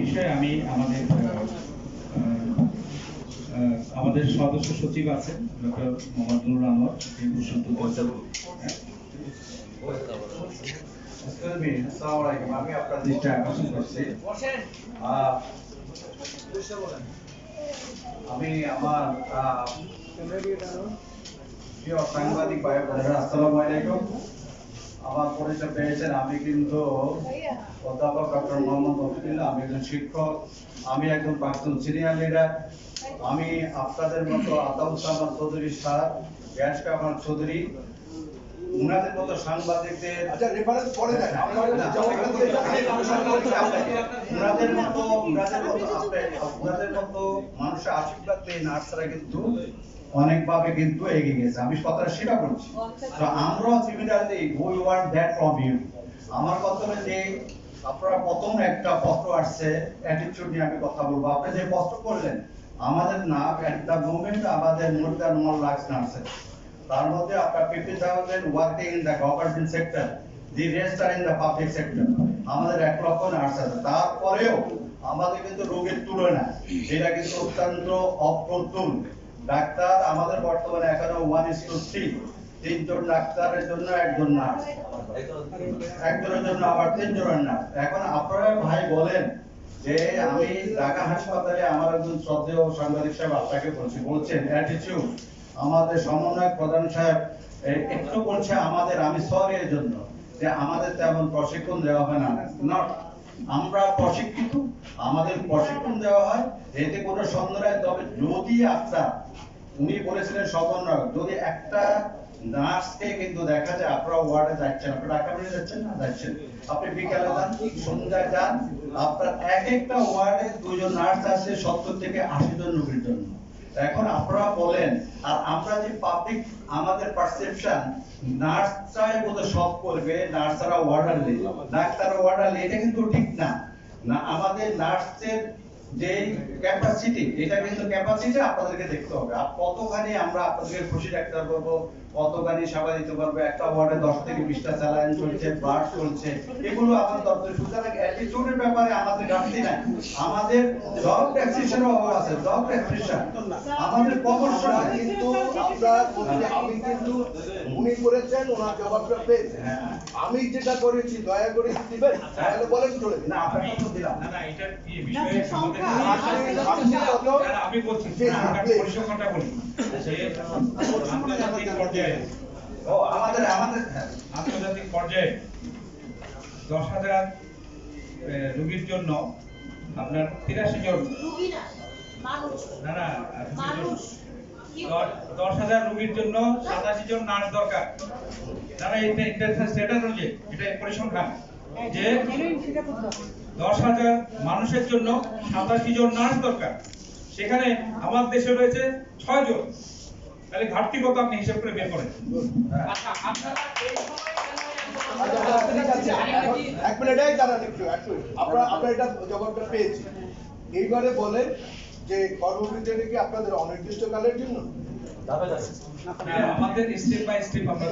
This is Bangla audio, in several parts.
বিষয়ে আমি আমাদের আমাদের সদস্য সচিব আছেন ডক্টর মোহাম্মদ নুরুল আনোয়ার এই প্রশ্ন উত্তর দেবেন। Excuse me, আসসালামু আলাইকুম। আমি আপনার দৃষ্টি আমি আমার সাংবাদিক আমার পরিচয় পেয়েছেন আমি কিন্তু অধ্যাপক ডক্টর মোহাম্মদ মফিদুল্লাহ আমি একজন শিক্ষক আমি একজন প্রাক্তন সিনিয়র লিডার আমি আপনাদের মতো আতাউসামান চৌধুরী স্যার গ্যাস কামাল চৌধুরী উনাদের মতো সাংবাদিকদের উনাদের উনাদের উনাদের মতো মানুষের আশীর্বাদ পেয়ে নার্সরা কিন্তু অনেকভাবে কিন্তু এগিয়ে গেছে। আমি কথাটা স্বীকার করছি তো আমরাও similarly we want that from you আমার কথা হলো যে আপনারা প্রথম একটা পত্র আসছে অ্যাটিটিউড নিয়ে আমি কথা বলব। আপনি যে পত্র করলেন আমাদের না এট দ্য মোমেন্ট আমাদের more than one lakh nurses তার মধ্যে আপনার fifty thousand working in the government sector the rest R in the public sector আমাদের এক লক্ষ নার্স আছে। তারপরেও আমাদের কিন্তু রোগের তুলনা যেটা কিন্তু অত্যন্ত অপ্রতুল। ডাক্তার আমাদের বর্তমানে এখানে ওয়ান ইস টু থ্রি তিনজন ডাক্তারের জন্য একজন নার্স একজনের জন্য আবার তিনজনের নার্স এখন আপনারা ভাই বলেন যে আমি ঢাকা হাসপাতালে আমার একজন শ্রদ্ধেয় সাংবাদিক সাহেব আপনাকে বলছি, বলছেন অ্যাটিটিউড আমাদের সমন্বয়ক প্রধান সাহেব একটু বলছে আমাদের, আমি সরি এর জন্য যে আমাদের তেমন প্রশিক্ষণ দেওয়া হয় না। নট আমরা প্রশিক্ষিত। আমাদের প্রশিক্ষণ দেওয়া হয়। এতে কোনো সন্দেহ নাই তবে যদি আপনার উনি বলেছিলেন সমন্বয়ক যদি একটা নার্সকে কিন্তু দেখা যায় আপনারা ওয়ার্ডে যাচ্ছেন, আপনারা মেডিকেলে যাচ্ছেন না? যাচ্ছেন। আপনি বিকালে যান, সন্ধ্যায় যান, আপনার এক একটা ওয়ার্ডে দুজন নার্স আছে সত্তর থেকে আশি জন রোগীর জন্য। এখন আপনারা বলেন, আর আমরা যে পাবলিক আমাদের পারসেপশন নার্সরাই বোধহয় সব করবে, নার্সরা ওয়ার্ডার নেই ডাক্তার ওয়ার্ডার নেই এটা কিন্তু ঠিক না। না, আমাদের নার্সের যে ক্যাপাসিটি এটা কিন্তু ক্যাপাসিটি আপনাদেরকে দেখতে হবে। আর কতখানি আমরা আপনাদেরকে খুশি রাখতে পারব কতখানি সেবা দিতে পারব। একটা ওয়ার্ডে দশ থেকে বিশটা স্যালাইন চলছে ব্লাড চলছে। এগুলো আমাদের দপ্তরে সুতরাং অ্যাটিটিউডের ব্যাপারে আমাদের ঘাটতি নাই। আমাদের জব ট্যাক্সেশনের অভাব আছে। জব ট্যাক্সেশন আমাদের প্রমোশন আমরা কিন্তু আমরা আমি কিন্তু উনি করেছেন ওনার জবাবটা পেয়েছেন আমি যেটা করেছি দয়া করে দিবেন তাহলে বলেন চলে না আপনাকে তো দিলাম। না না এটা কি বিষয়ে? আপনি- আপনি কত আমি বলছি. পরিসংখ্যানটা বলি। যে পর্যায়ে ও আমাদের আমাদের হ্যাঁ। আন্তর্জাতিক পর্যায়ে দশ হাজার রোগীর জন্য আপনার তিরাশি জন না না কি দশ- দশ হাজার রোগীর জন্য সাতাশি জন নার্স দরকার। না না এটা ইন্টারন্যাশনাল স্ট্যাটাস অনুযায়ী এটা পরিসংখ্যান। যে দশ হাজার মানুষের জন্য সাতাশি জন নার্স দরকার। সেখানে আমার দেশে রয়েছে ছয় জন। তাহলে ঘাটতি কত আপনি হিসাব করে বের করেন? আচ্ছা আপনারা এই সময় কেন এত ঠিক আছে এখন এক মিনিট দাঁড়ান একটু এক মিনিট আমরা আমরা এটা জবাবটা পেয়েছি এইবারে বলেন যে কর্মবিরতি কি আপনাদের অনির্দিষ্টকালের জন্য? আমাদের স্টেপ বাই স্টেপ আমরা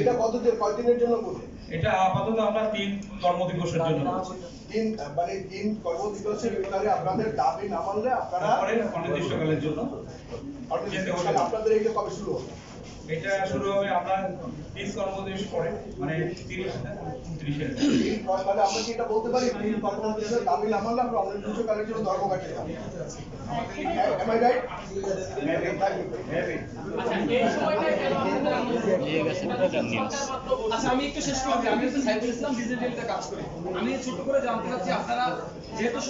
এটা কতদিন কয়দিনের জন্য করবেন এটা আপাতত আমরা তিন কর্মদিবসের জন্য। তিন মানে তিন কর্মদিবসের ভিতরে আপনাদের দাবি না মানলে আপনারা অনির্দিষ্টকালের জন্য। আপনাদের এইটা কবে শুরু হবে? এটা শুরু হবে আমরা তিন কর্মদিবস পরে মানে তিরিশ মানে আমরা কি এটা বলতে পারি তিন কর্মদিবসের দাবি না মানলে আমরা জন্য I right? Maybe, maybe. আচ্ছা আচ্ছা আমি একটু শেষ করছি আমি হচ্ছে সাইফুল ইসলাম ডিজিটালতে কাজ করি আমি ছোট করে জানতে চাচ্ছি আপনারা যেহেতু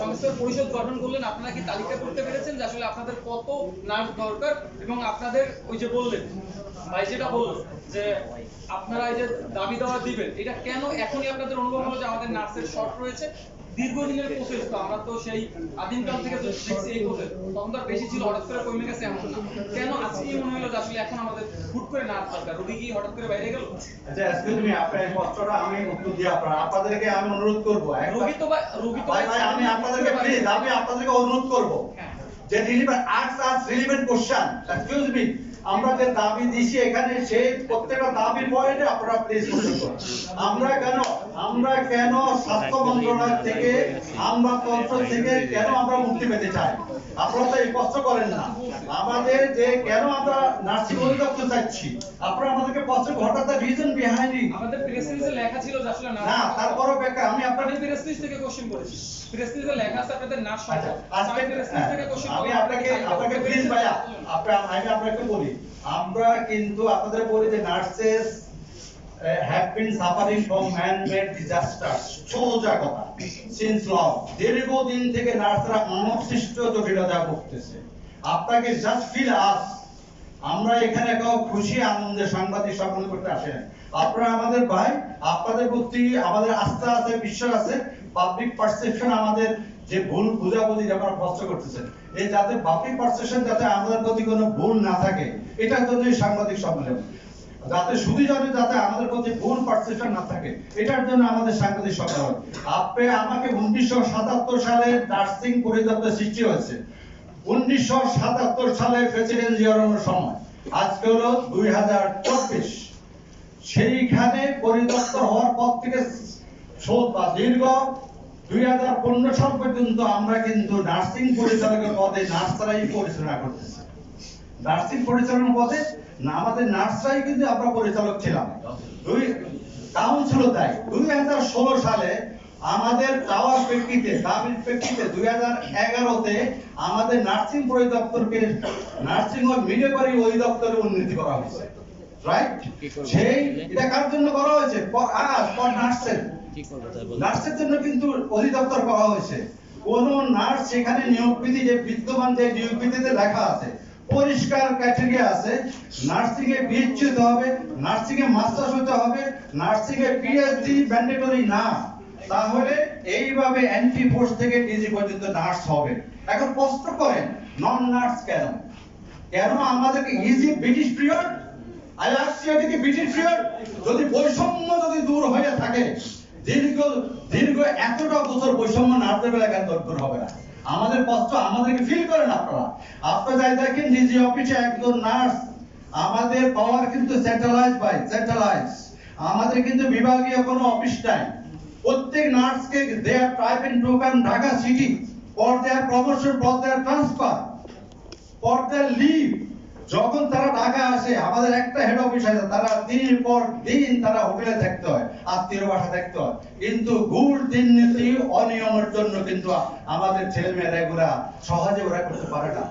সংস্থার পরিষদ গঠন করলেন আপনারা কি তালিকা করতে পেরেছেন যে আসলে আপনাদের কত নার্স দরকার এবং আপনাদের ওই যে বললেন ভাই যেটা বলল যে আপনারা এই যে দাবি দেওয়া দিবেন এটা কেন এখনই আপনাদের অনুভব হলো যে আমাদের নার্সের শর্ট রয়েছে? দীর্ঘদিনের প্রসেস তো আমরা তো সেই আদিমকাল থেকে তো দেখছি এই প্রসেস তখন তো বেশি ছিল হঠাৎ করে কমে গেছে এমন। না কেন আজকেই মনে হলো যে আসলে এখন আমাদের হুট করে নার্স দরকার? রোগী কি হঠাৎ করে বাইরে গেল? আচ্ছা এক্সকিউজ মি আপনার প্রশ্নটা আমি উত্তর দিই আপনার। আপনাদেরকে আমি অনুরোধ করব রোগী তো রোগী তো ভাই ভাই আমি আপনাদেরকে প্লিজ আমি আপনাদেরকে অনুরোধ করব। হ্যাঁ। যে রিলিভেন্ট আর্টস আর রিলিভেন্ট কোশ্চেন এক্সকিউজ মি আমরা যে দাবি দিছি এখানে সেই প্রত্যেকটা দাবির পয়েন্টে আপনারা প্লিজ আমরা কেন আমরা কেন স্বাস্থ্য মন্ত্রণালয় থেকে আমরা তন্ত্র থেকে কেন আমরা মুক্তি পেতে চাই? আপনারা তো এই কষ্ট করেন না। আমাদের যে কেন আমরা নার্সিং অধিদপ্তর চাচ্ছি? আপনারা আমাদেরকে কষ্ট ঘটার দ্য রিজন বিহাইন্ড আমাদের প্রেস রিলিজে লেখা ছিল যে আসলে না তারপরও বেকার আমি আমি আপনাদের প্রেস রিলিজ থেকে কোশ্চেন করেছি। প্রেস রিলিজে লেখা আছে আপনাদের নার্স আচ্ছা, আজকে আমি প্রেস রিলিজ থেকে কোশ্চেন আমি আপনাকে আপনাকে প্লিজ ভাইয়া আপনার আমি আপনাকে বলি। আমরা কিন্তু আপনাদের বলি যে nurses been suffering from man made disaster সোজা কথা। সিন্স লং দীর্ঘদিন থেকে নার্সরা মানব সৃষ্ট জটিলতা ভুগতেছে। আপনাকে জাস্ট ফিল আস আমরা এখানে কেউ খুশি, আনন্দে সাংবাদিক সম্মান করতে আসেন। আপনারা আমাদের ভাই, আপনাদের প্রতি আমাদের আস্থা আছে, বিশ্বাস আছে। পাবলিক পারসেপশন আমাদের যে ভুল বুঝাবুঝি আপনারা কষ্ট করতেছেন, এই যাতে পাবলিক পারসেপশন যাতে আমাদের প্রতি কোনো ভুল না থাকে, এটার জন্য এই সাংবাদিক সম্মেলন। যাতে শুধু জানে যাতে আমাদের প্রতি ভুল পারসেপশন না থাকে, এটার জন্য আমাদের সাংবাদিক সম্মেলন আপনি আমাকে উনিশশো সাতাত্তর সালে নার্সিং পরিদপ্তর সৃষ্টি হয়েছে। উনিশশো সাতাত্তর সালে প্রেসিডেন্ট জিয়ারনের সময় আজকে হলো দুই হাজার চব্বিশ। সেইখানে পরিদপ্তর হওয়ার পর থেকে শোধ বা দীর্ঘ দুই হাজার পনেরো সাল পর্যন্ত আমরা কিন্তু নার্সিং পরিচালকের পদে নার্সরাই পরিচালনা করতেছি। নার্সিং পরিচালনা পদে না আমাদের নার্সরাই কিন্তু আমরা পরিচালক ছিলাম। দুই কাউন্সিলও তাই। দুই হাজার ষোলো সালে আমাদের চাওয়ার প্রেক্ষিতে দাবির প্রেক্ষিতে দুই হাজার এগারোতে আমাদের নার্সিং পরিদপ্তরকে নার্সিং ও মিডওয়ারি অধিদপ্তরে উন্নতি করা হয়েছে। রাইট সেই এটা কার জন্য করা হয়েছে? আস ফর নার্সের। নার্সের জন্য কিন্তু অধিদপ্তর করা হয়েছে। কোন নার্স সেখানে নিয়োগ বিধি যে বিদ্যমান যে নিয়োগ বিধিতে লেখা আছে পরিষ্কার ক্রাইটেরিয়া আছে। নার্সিং এ হতে হবে নার্সিং এ মাস্টার্স হতে হবে নার্সিং এ পিএইচডি ম্যান্ডেটরি না। তাহলে এইভাবে এন্ট্রি ফোর্স থেকে ডিজি পর্যন্ত নার্স হবে। এখন প্রশ্ন করেন নন নার্স কেন? কেন আমাদেরকে ইজি ব্রিটিশ পিরিয়ড ইউ কি ব্রিটিশ পিরিয়ড যদি বৈষম্য যদি দূর হয়ে থাকে, দীর্ঘ দীর্ঘ এতটা বছর বৈষম্য নার্সের বেলা কেন দূর হবে না? আমাদের কষ্ট আমাদেরকে ফিল করেন আপনারা। আপনারা যাই দেখেন নিজে অফিসে একজন নার্স আমাদের পাওয়ার কিন্তু সেন্ট্রালাইজ বাই সেন্ট্রালাইজ আমাদের কিন্তু বিভাগীয় কোনো অফিস নাই। প্রত্যেক নার্সকে they are program Dhaka city for their promotion for their transfer for their leave যখন তারা ঢাকা আসে, আমাদের একটা হেড অফিস আছে, তারা দিনের পর দিন তারা হোটেলে থাকতে হয় আত্মীয় বাসা থাকতে হয়। কিন্তু ঘুর দুর্নীতি অনিয়মের জন্য কিন্তু আমাদের ছেলে মেয়েরা এগুলা সহজে ওরা করতে পারে না।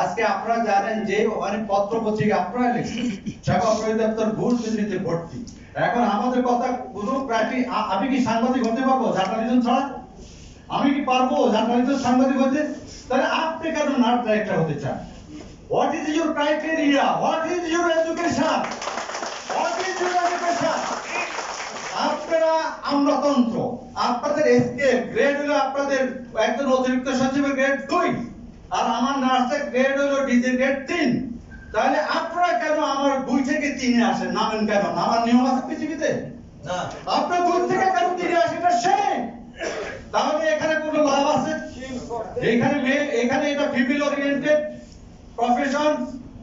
আজকে আপনারা জানেন যে অনেক পত্র পত্রিকা আপনারা লিখছেন সেবা পরিদপ্তর ঘুষ দুর্নীতি ভর্তি। এখন আমাদের কথা কোনো প্রাটি আমি কি সাংবাদিক হতে পারব জার্নালিজম ছাড়া? আমি কি পারব জার্নালিজম সাংবাদিক হতে? তাহলে আপনি কেন নাট ডাইরেক্টর হতে চান? What is your criteria? What is your education? What is your education? আপনারা আমলাতন্ত্র আপনাদের এসকেপ গ্রেড হলো আপনাদের একজন অতিরিক্ত সচিবের গ্রেড দুই। আর আমার নার্সের গ্রেড হলো ডিজি গ্রেড তিন। তাহলে আপনারা কেন আমার দুই থেকে তিনে আসেন? নামেন কেন? নামার নিয়ম আছে পৃথিবীতে? না। আপনার দুই থেকে কেন তিনে আসেন? এটা সেম। তাহলে এখানে কোনো লাভ আছে? এখানে এখানে এটা female oriented profession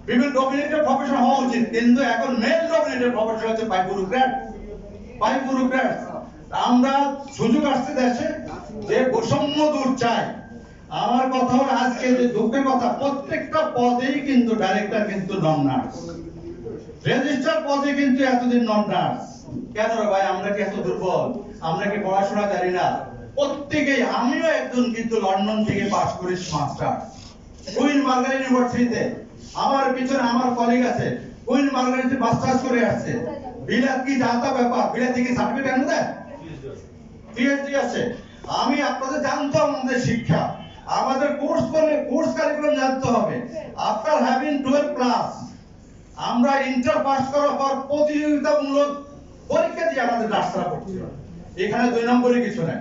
female dominated profession হওয়া উচিত। কিন্তু এখন মেল ডমিনেটেড প্রফেশন হচ্ছে বাই ব্যুরোক্র্যাট বাই ব্যুরোক্র্যাট আমরা সুযোগ আসছে দেশে যে বৈষম্য দূর চাই। আমার কথা হলো আজকে যে দুঃখের কথা, প্রত্যেকটা পদেই কিন্তু ডাইরেক্টর কিন্তু নন নার্স রেজিস্টার পদে কিন্তু এতদিন নন নার্স কেন রে ভাই, আমরা কি এত দুর্বল? আমরা কি পড়াশোনা জানি না? প্রত্যেকেই, আমিও একজন কিন্তু লন্ডন থেকে পাশ করেছি মাস্টার কুইন মার্গারেট ইউনিভার্সিটিতে। আমার পিছনে আমার কলিগ আছে। কুইন মার্গারেটে মাস্টার্স করে আসছে। বিলাত কি জানতা ব্যাপার? বিলাত থেকে সার্টিফিকেট এনে দেয় পিএইচডি আছে। আমি আপনাদের জানতে আমাদের শিক্ষা। আমাদের কোর্স করলে কোর্স কারিকুলাম জানতে হবে। আফটার হ্যাভিং 12 ক্লাস আমরা ইন্টার পাস করার পর প্রতিযোগিতামূলক পরীক্ষা দিয়ে আমাদের রাস্তা হবে। এখানে দুই নম্বরে কিছু নাই।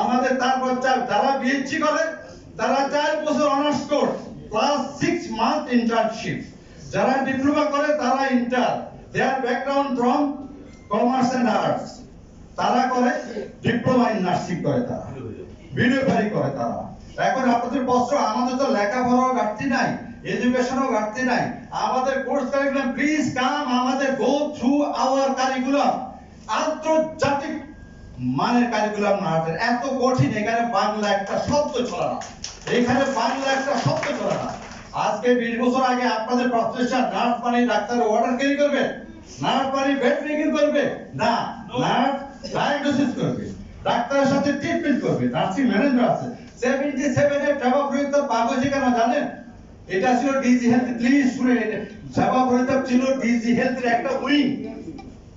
আমাদের তারপর যারা বিএসসি করে তারা চার বছর honours course plus six month internship যারা ডিপ্লোমা করে, তারা inter their background from commerce and arts তারা করে ডিপ্লোমা ইন নার্সিং করে তারা। ভিডিওগ্রাফি করে তারা। এখন আপনাদের প্রশ্ন, আমাদের তো লেখাপড়ার ঘাটতি নাই এডুকেশনও ঘাটতি নাই। আমাদের কোর্স কারিকুলাম প্লিজ কাম আমাদের গো থ্রু আওয়ার কারিকুলাম আন্তর্জাতিক মানের কারিকুলাম নাটের এত কঠিন, এখানে বাংলা একটা শব্দ চলে না। এখানে বাংলা একটা শব্দ চলে না। আজকে বিশ বছর আগে আপনাদের প্রচেষ্টা নার্স মানে ডাক্তার অর্ডার ক্যারি করবে, নার্স মানে বেড মেকিং করবে, না, নার্স ডায়াগনোসিস করবে, ডাক্তারের সাথে ট্রিটমেন্ট করবে নার্সিং ম্যানেজার আছে। 77 এর জবাব রহিত পাগজি কেন জানেন এটা ছিল ডিজি হেলথ প্লিজ শুনে জবাব রহিত ছিল ডিজি হেলথের একটা উইং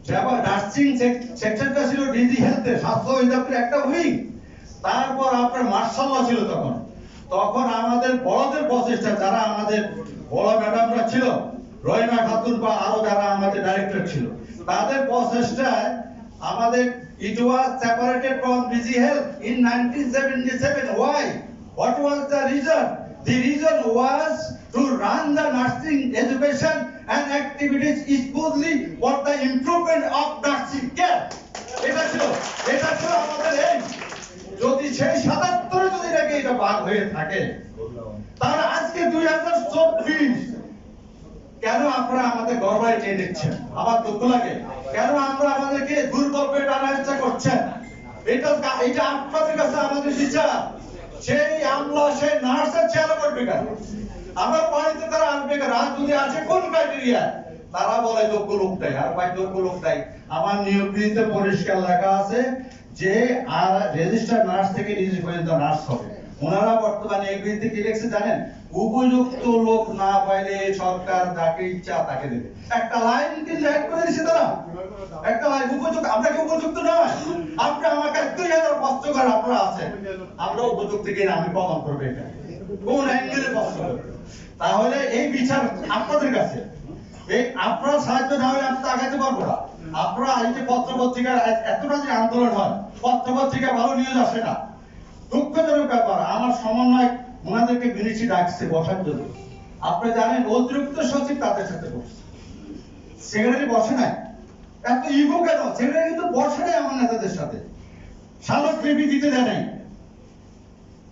নার্সিং সেকশনটা ছিল ডিজি হেলথে, স্বাস্থ্য অধিদপ্তরের একটা উইং। তারপর আপনার মার্শাল ল ছিল তখন। তখন আমাদের বড়দের প্রচেষ্টা, যারা আমাদের বড় ম্যাডামরা ছিল, রহিমা খাতুন বা আরও যারা আমাদের ডাইরেক্টর ছিল, তাদের প্রচেষ্টায় আমাদের it was separated from busy health in 1977 why? What was the reason? The reason was to run the nursing education and activities smoothly for the improvement of nursing care. এটা ছিল এটা ছিল আমাদের aim. যদি সেই সাতাত্তরে যদি নাকি এটা ভাগ হয়ে থাকে, তাহলে আজকে দুই হাজার চব্বিশ, কেন আপনারা আমাদের গড়বাড়ি চেয়ে দিচ্ছেন? আমার দুঃখ লাগে। কেন আমরা আমাদেরকে দুর্বল করে টানার ইচ্ছা করছেন? এটা এটা আপনাদের কাছে আমাদের বিচার। সেই আমলা, সেই নার্সের চেয়ার করবে কেন আমার বাড়িতে তারা আসবে যদি আসে, কোন ক্রাইটেরিয়া তারা বলে, যোগ্য লোকটাই আর ভাই, যোগ্য লোকটাই আমার নিয়োগ বিধিতে পরিষ্কার লেখা আছে যে, আর রেজিস্টার নার্স থেকে রিজিস্ট পর্যন্ত নার্স হবে। ওনারা বর্তমানে এই বিধিতে কি লিখছে জানেন? উপযুক্ত লোক না পাইলে সরকার যাকে ইচ্ছা তাকে দেবে। একটা লাইন কিন্তু অ্যাড করে দিছে তারা। একটা লাইন উপযুক্ত আমরা কি উপযুক্ত নয়? আপনি আমাকে দুই হাজার কষ্ট করে আপনারা আছেন। আমরা উপযুক্ত কিনা? আমি প্রমাণ করব এটা। কোন অ্যাঙ্গেলে করবে তাহলে এই বিচার আপনাদের কাছে। এই আপনারা সাহায্য না হলে আগাতে পারব না। আপনারা পত্র পত্রিকার এতটা যে আন্দোলন হয় পত্র পত্রিকা ভালো নিউজ আসে না। দুঃখজনক ব্যাপার, আমার সমন্বয় ওনাদেরকে ডাকছে বসার জন্য। আপনি জানেন, অতিরিক্ত সচিব তাদের সাথে বসছে। সেক্রেটারি বসে নাই? এত ইগো কেন? সেক্রেটারি কিন্তু বসে নাই আমার নেতাদের সাথে। সালক লিপি দেয় নাই।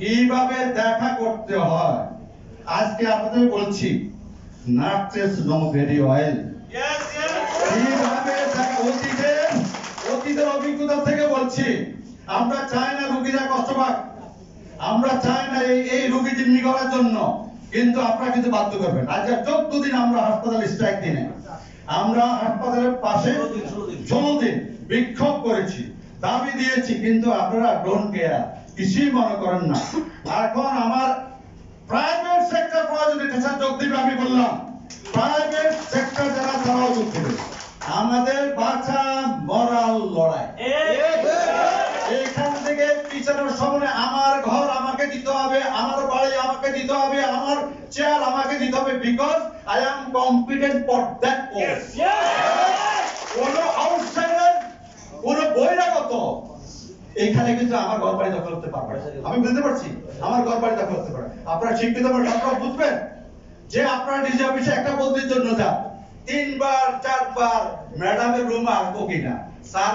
কীভাবে দেখা করতে হয়? আজকে আপনাদের বলছি নার্সেস নো ভেরি অয়েল কীভাবে অতীতের অতীতের অভিজ্ঞতা থেকে বলছি আমরা চাই না রুগীরা কষ্ট পাক। আমরা চাই না এই এই রুগী জিম্মি করার জন্য। কিন্তু আপনারা কিন্তু বাধ্য করবেন। আজ চোদ্দ দিন আমরা হাসপাতালে স্ট্রাইক দিনে আমরা হাসপাতালের পাশে ষোলো দিন বিক্ষোভ করেছি। দাবি দিয়েছি কিন্তু আপনারা ডোন্ট কেয়ার কিছুই মনে করেন না। এখন আমার প্রাইভেট সেক্টর প্রয়োজন এটা যোগ দিবে আমি বললাম প্রাইভেট সেক্টর যারা তারাও যোগ দেবে। আমাদের বাঁচা মরাল লড়াই। এখান থেকে পিছনের সামনে আমার ঘর আমাকে দিতে হবে আমার বাড়ি আমাকে দিতে হবে আমার চেয়ার আমাকে দিতে হবে because I am competent for that post কোন আউটসাইডার কোন বহিরাগত এখানে কিন্তু আমার ঘর বাড়ি দখল করতে পারবে। আমি বুঝতে পারছি, আমার ঘর বাড়ি দখল করতে পারে আপনারা শিক্ষিত আপনারা বুঝবেন যে আপনারা নিজে অফিসে একটা বদলির জন্য যান। তিনবার, চারবার, ম্যাডামের রুম আসব কিনা? স্যার